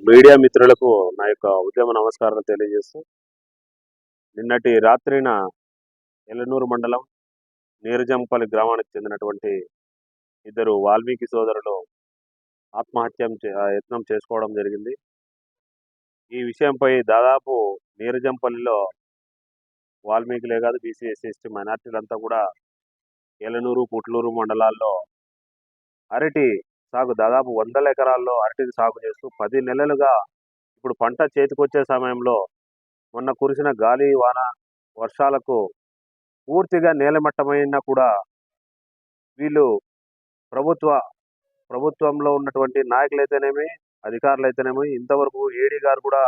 Media మిత్రులకు నా యొక్క ఉద్యమ నమస్కారాలు తెలియజేస్తూ నిన్నటి రాత్రిన ఎల్లనూరు మండలం నీరజంపల్లి గ్రామానికి చెందినటువంటి ఇద్దరు వాల్మీకి సోదరులు ఆత్మహత్యం చే- యత్నం చేసుకోవడం జరిగింది. ఈ విషయంపై దాదాపు నీరజంపల్లిలో వాల్మీకులే కాదు బీసీ ఎస్సీ ఎస్టీ మైనార్టీలంతా కూడా ఏలనూరు పుట్లూరు మండలాల్లో అరటి సాగు దాదాపు వందల ఎకరాల్లో అరటిని సాగు చేస్తూ పది నెలలుగా ఇప్పుడు పంట చేతికొచ్చే సమయంలో మొన్న కురిసిన గాలి వాన వర్షాలకు పూర్తిగా నేలమట్టమైనా కూడా వీళ్ళు ప్రభుత్వ ప్రభుత్వంలో ఉన్నటువంటి నాయకులైతేనేమి అధికారులైతేనేమి ఇంతవరకు ఏడీ గారు కూడా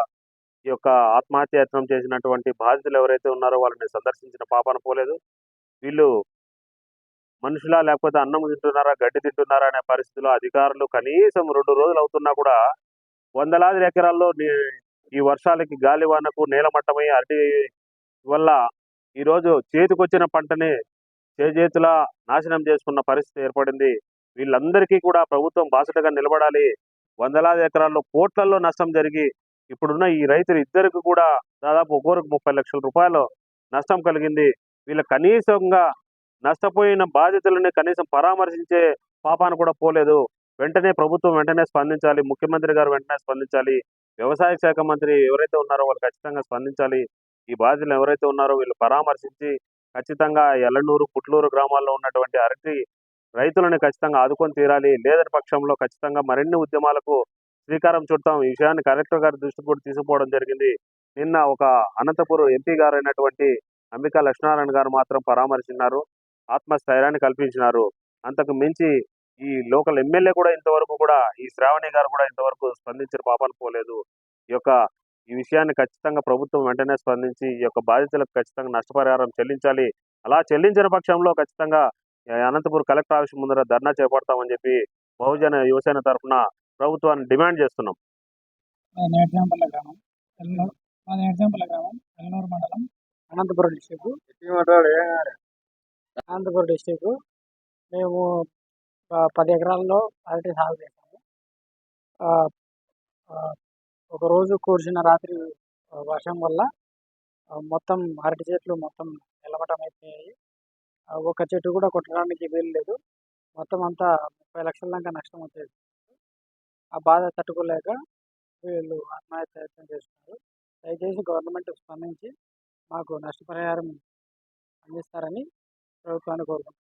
ఈ యొక్క ఆత్మహత్యత్నం చేసినటువంటి బాధితులు ఎవరైతే ఉన్నారో వాళ్ళని సందర్శించిన పాపన పోలేదు. వీళ్ళు మనుషులా లేకపోతే అన్నం తింటున్నారా గడ్డి తింటున్నారా అనే పరిస్థితిలో అధికారులు కనీసం రెండు రోజులు అవుతున్నా కూడా వందలాది ఎకరాల్లో ఈ వర్షాలకి గాలి వానకు నేలమట్టమై అరటి వల్ల ఈరోజు చేతికొచ్చిన పంటని చేజేతులా నాశనం చేసుకున్న పరిస్థితి ఏర్పడింది. వీళ్ళందరికీ కూడా ప్రభుత్వం బాసటగా నిలబడాలి. వందలాది ఎకరాల్లో కోట్లలో నష్టం జరిగి ఇప్పుడున్న ఈ రైతులు ఇద్దరికి కూడా దాదాపు ఒక్కొక్కరికి ముప్పై లక్షల రూపాయలు నష్టం కలిగింది. వీళ్ళ కనీసంగా నష్టపోయిన బాధితులని కనీసం పరామర్శించే పాపాన కూడా పోలేదు. వెంటనే ప్రభుత్వం వెంటనే స్పందించాలి. ముఖ్యమంత్రి గారు వెంటనే స్పందించాలి. వ్యవసాయ శాఖ మంత్రి ఎవరైతే ఉన్నారో వాళ్ళు ఖచ్చితంగా స్పందించాలి. ఈ బాధితులు ఎవరైతే ఉన్నారో వీళ్ళు పరామర్శించి ఖచ్చితంగా ఎల్లనూరు పుట్లూరు గ్రామాల్లో ఉన్నటువంటి అరటి రైతులను ఖచ్చితంగా ఆదుకొని తీరాలి. లేదని పక్షంలో ఖచ్చితంగా మరిన్ని ఉద్యమాలకు శ్రీకారం చుడతాం. ఈ విషయాన్ని కలెక్టర్ గారి దృష్టికి కూడా తీసుకుపోవడం జరిగింది. నిన్న ఒక అనంతపురం ఎంపీ గారు అయినటువంటి అంబికా లక్ష్మీనారాయణ గారు మాత్రం పరామర్శిన్నారు. ఆత్మస్థైర్యాన్ని కల్పించినారు. అంతకు మించి ఈ లోకల్ ఎమ్మెల్యే కూడా ఇంతవరకు కూడా ఈ శ్రావణి గారు కూడా ఇంతవరకు స్పందించిన పాపాలు పోలేదు ఈ యొక్క ఈ విషయాన్ని ఖచ్చితంగా ప్రభుత్వం వెంటనే స్పందించి ఈ యొక్క బాధితులకు ఖచ్చితంగా నష్టపరిహారం చెల్లించాలి. అలా చెల్లించిన పక్షంలో ఖచ్చితంగా అనంతపురం కలెక్టర్ ఆఫీస్ ముందర ధర్నా చేపడతామని చెప్పి బహుజన యువసేన తరఫున ప్రభుత్వాన్ని డిమాండ్ చేస్తున్నాం. గ్రామం. మాది గ్రామం మండలం అనంతపురం డిస్టిక్ అనంతపురం డిస్టిక్ మేము పది ఎకరాల్లో అరటి సాగు చేసాము ఒకరోజు కూర్చున్న ఒక రోజు రాత్రి వర్షం వల్ల మొత్తం అరటి చెట్లు మొత్తం నిలవటం అయిపోయాయి. ఒక చెట్టు కూడా కొట్టడానికి వీలు లేదు మొత్తం అంతా ముప్పై లక్షల దాకా నష్టం వచ్చేది ఆ బాధ తట్టుకోలేక వీళ్ళు ఆత్మహత్య ప్రయత్నం చేస్తున్నారు. దయచేసి గవర్నమెంట్ స్పందించి మాకు నష్టపరిహారం అందిస్తారని ప్రభుత్వాన్ని కోరుకుంటున్నాను